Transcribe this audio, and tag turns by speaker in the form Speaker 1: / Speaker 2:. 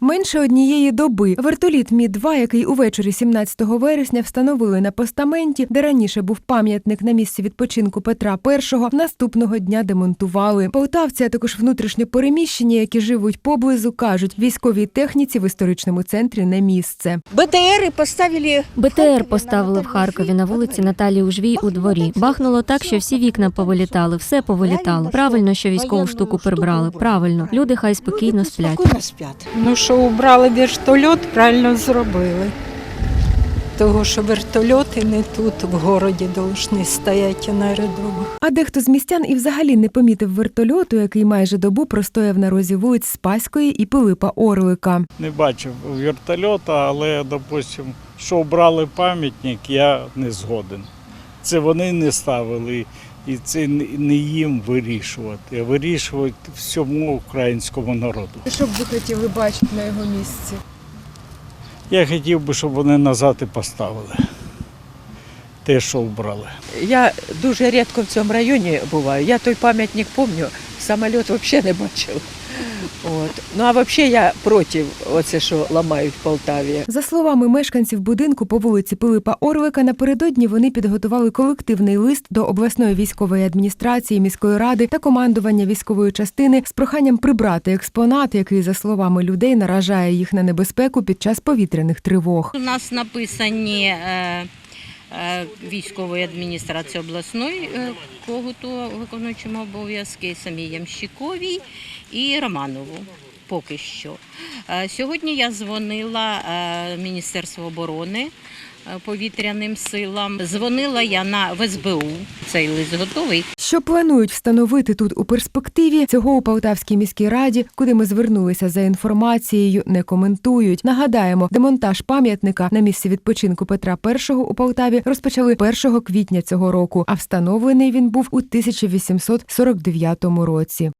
Speaker 1: Менше однієї доби вертоліт Мі 2 який увечері 17 вересня встановили на постаменті, де раніше був пам'ятник на місці відпочинку Петра І, наступного дня демонтували. Полтавці, а також внутрішньо переміщені, які живуть поблизу, кажуть, військовій техніці в історичному центрі не місце.
Speaker 2: БТРи поставили
Speaker 3: БТР поставили в Харкові на вулиці Наталії Ужвій у дворі. Бахнуло так, що всі вікна повилітали, все повилітало. Правильно, що військову штуку прибрали. Правильно, люди хай спокійно сплять.
Speaker 2: Спокійно сплять.
Speaker 4: Ну, що убрали вертольот, правильно зробили. Того, що вертольоти не тут, в городі, повинні стояти на ряду.
Speaker 1: А дехто з містян і взагалі не помітив вертольоту, який майже добу простояв на розі вулиць Спаської і Пилипа Орлика.
Speaker 5: не бачив вертольота, але, допустим, що обрали пам'ятник, я не згоден. Це вони не ставили, і це не їм вирішувати, а вирішувати всьому українському народу.
Speaker 1: Що б ви хотіли бачити на його місці?
Speaker 5: Я хотів би, щоб вони назад і поставили те, що вбрали.
Speaker 2: Я дуже рідко в цьому районі буваю. Я той пам'ятник пам'ятаю, самоліт взагалі не бачив. От. Ну а взагалі я проти оце, що ламають в Полтаві.
Speaker 1: За словами мешканців будинку по вулиці Пилипа Орлика, напередодні вони підготували колективний лист до обласної військової адміністрації міської ради та командування військової частини з проханням прибрати експонат, який, за словами людей, наражає їх на небезпеку під час повітряних тривог.
Speaker 6: У нас написані е, військової адміністрації обласної е, когуту виконуючому обов'язки самій Ямщиковій і Романову. Поки що. Е, Сьогодні я дзвонила е, Міністерству оборони е, повітряним силам. Дзвонила я на в СБУ. Цей лист готовий.
Speaker 1: Що планують встановити тут у перспективі, цього у Полтавській міській раді, куди ми звернулися за інформацією, не коментують. Нагадаємо, демонтаж пам'ятника на місці відпочинку Петра І у Полтаві розпочали 1 квітня цього року, а встановлений він був у 1849 році.